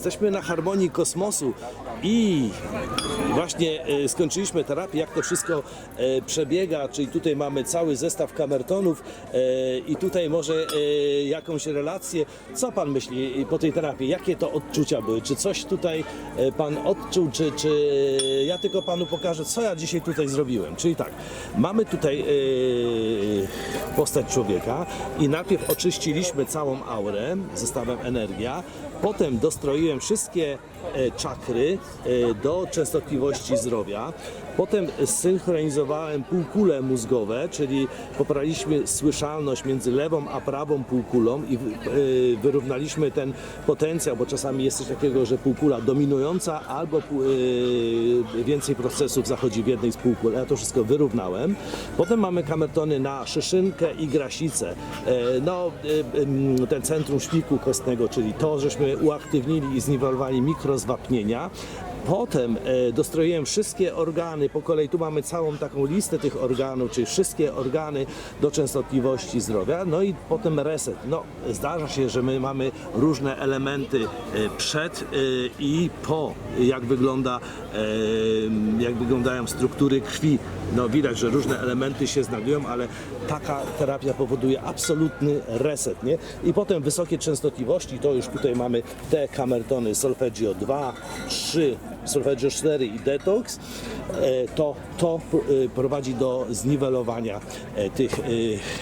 jesteśmy na harmonii kosmosu i właśnie e, skończyliśmy terapię, jak to wszystko e, przebiega, czyli tutaj mamy cały zestaw kamertonów e, i tutaj może jakąś relację. Co Pan myśli po tej terapii? Jakie to odczucia były? Czy coś tutaj Pan odczuł, czy, czy ja tylko Panu pokażę, co ja dzisiaj tutaj zrobiłem? Czyli tak, mamy tutaj postać człowieka i najpierw oczyściliśmy całą aurę zestawem energia, potem dostroiłem wszystkie czakry do częstotliwości zdrowia, potem synchronizowałem półkule mózgowe, czyli poprawiliśmy słyszalność między lewą a prawą półkulą i e, wyrównaliśmy ten potencjał, bo czasami jest coś takiego, że półkula dominująca albo e, więcej procesów zachodzi w jednej z półkul. Ja to wszystko wyrównałem. Potem mamy kamertony na szyszynkę i grasicę. E, No, em, ten centrum szpiku kostnego, czyli to, żeśmy uaktywnili i zniwelowali mikrozwapnienia. Potem e, dostroiłem wszystkie organy po kolei. Tu mamy całą taką listę tych organów, czyli wszystkie organy do częstotliwości zdrowia. No i potem reset. No, zdarza się, że my mamy różne elementy e, przed e, i po, jak wygląda, jak wyglądają struktury krwi. No widać, że różne elementy się znajdują, ale taka terapia powoduje absolutny reset, nie? I potem wysokie częstotliwości, to już tutaj mamy te kamertony Solfeggio 2, 3, Solfeggio 4 i Detox. E, To, to e, prowadzi do zniwelowania e, tych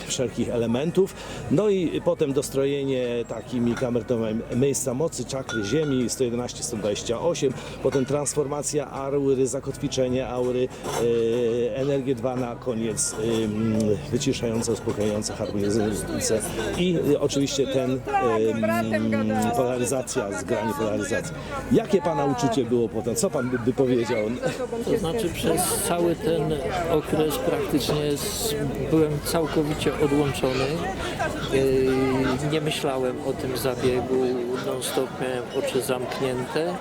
wszelkich elementów. No i potem dostrojenie takimi kamertonami miejsca mocy, czakry ziemi 111, 128, potem transformacja aury, zakotwiczenie aury, energię 2 na koniec, wyciszające, uspokajające, harmonizujące i oczywiście ten polaryzacja, zgranie polaryzacji. Jakie Pana uczucie było potem? Co Pan by, by powiedział? To znaczy przez cały ten okres praktycznie z, byłem całkowicie odłączony. Yy, Nie myślałem o tym zabiegu, non stop miałem oczy zamknięte.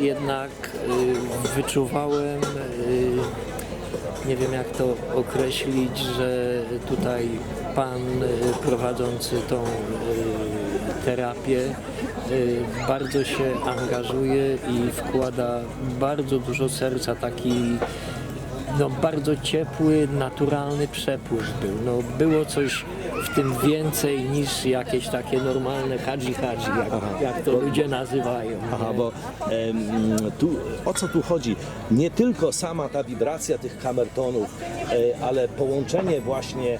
Jednak yy, wyczuwałem, yy, nie wiem jak to określić, że tutaj pan prowadzący tą terapię bardzo się angażuje i wkłada bardzo dużo serca, taki no, bardzo ciepły, naturalny przepływ był. No, było coś w tym więcej niż jakieś takie normalne hadzi hadzi, jak, jak to ludzie nazywają. Aha, bo em, tu, o co tu chodzi? Nie tylko sama ta wibracja tych kamertonów, e, ale połączenie właśnie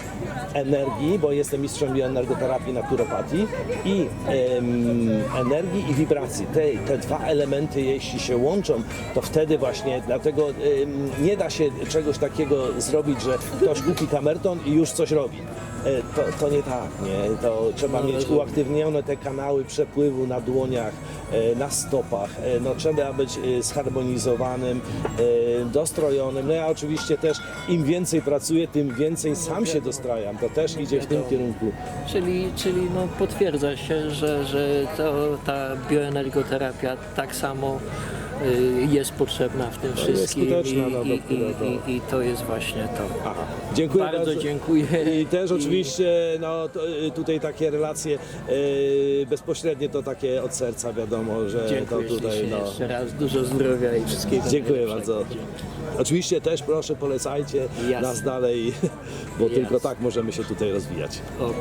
energii, bo jestem mistrzem bioenergoterapii naturopatii i em, energii i wibracji. Te, te dwa elementy, jeśli się łączą, to wtedy właśnie, dlatego em, nie da się czegoś takiego zrobić, że ktoś kupi kamerton i już coś robi. E, To, to nie tak, nie? To trzeba No, mieć uaktywnione te kanały przepływu na dłoniach, e, na stopach. E, No, trzeba być e, zharmonizowanym, dostrojonym. No ja oczywiście też im więcej pracuję, tym więcej sam się dostrajam. To też idzie w tym kierunku. Czyli, czyli no, potwierdza się, że, że to, ta bioenergoterapia tak samo jest potrzebna w tym wszystkim skuteczna, i, i, i, i, i to jest właśnie to. Aha. Dziękuję bardzo. Bardzo dziękuję. I też oczywiście no, to, y, tutaj takie relacje e, bezpośrednie to takie od serca wiadomo, że Dziękuję to tutaj no, jeszcze raz, dużo zdrowia i wszystkiego Dziękuję bardzo. Oczywiście też proszę polecajcie Jasne. nas dalej, bo Jasne. tylko tak możemy się tutaj rozwijać. Okej.